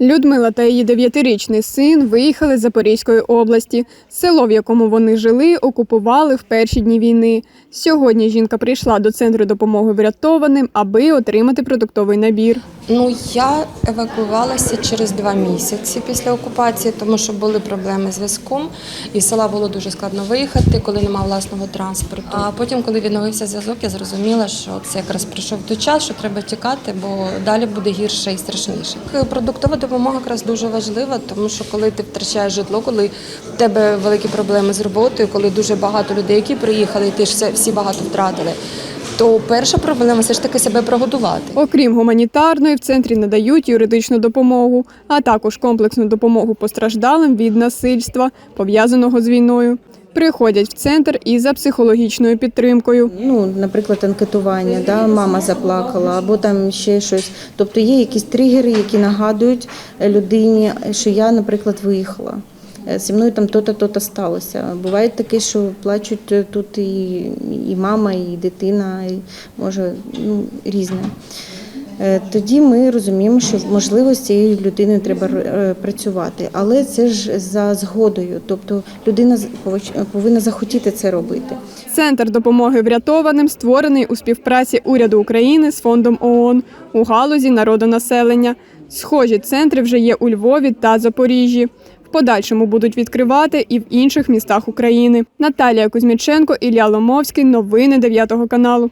Людмила та її дев'ятирічний син виїхали з Запорізької області. Село, в якому вони жили, окупували в перші дні війни. Сьогодні жінка прийшла до центру допомоги врятованим, аби отримати продуктовий набір. Ну я евакуювалася через два місяці після окупації, тому що були проблеми з зв'язком, і з села було дуже складно виїхати, коли немає власного транспорту. А потім, коли відновився зв'язок, я зрозуміла, що це якраз прийшов той час, що треба тікати, бо далі буде гірше і страшніше. Продуктова допомога якраз дуже важлива, тому що коли ти втрачаєш житло, коли в тебе великі проблеми з роботою, коли дуже багато людей, які приїхали, ти ж всі багато втратили. То перша проблема все ж таки себе прогодувати. Окрім гуманітарної, в центрі надають юридичну допомогу, а також комплексну допомогу постраждалим від насильства, пов'язаного з війною. Приходять в центр і за психологічною підтримкою. Ну, наприклад, анкетування, да, мама заплакала, або там ще щось. Тобто є якісь тригери, які нагадують е, людині, що я, наприклад, виїхала. Е, Зі мною там то-то, то-то сталося. Буває таке, що плачуть е, тут і, і мама, і дитина, і може ну, різне. Е, Тоді ми розуміємо, що можливо з цією людиною треба працювати, але це ж за згодою. Тобто людина повинна захотіти це робити. Центр допомоги врятованим створений у співпраці уряду України з фондом ООН у галузі народонаселення. Схожі центри вже є у Львові та Запоріжжі. Подальшому будуть відкривати і в інших містах України. Наталія Кузьміченко, Ілля Ломовський. Новини 9 каналу.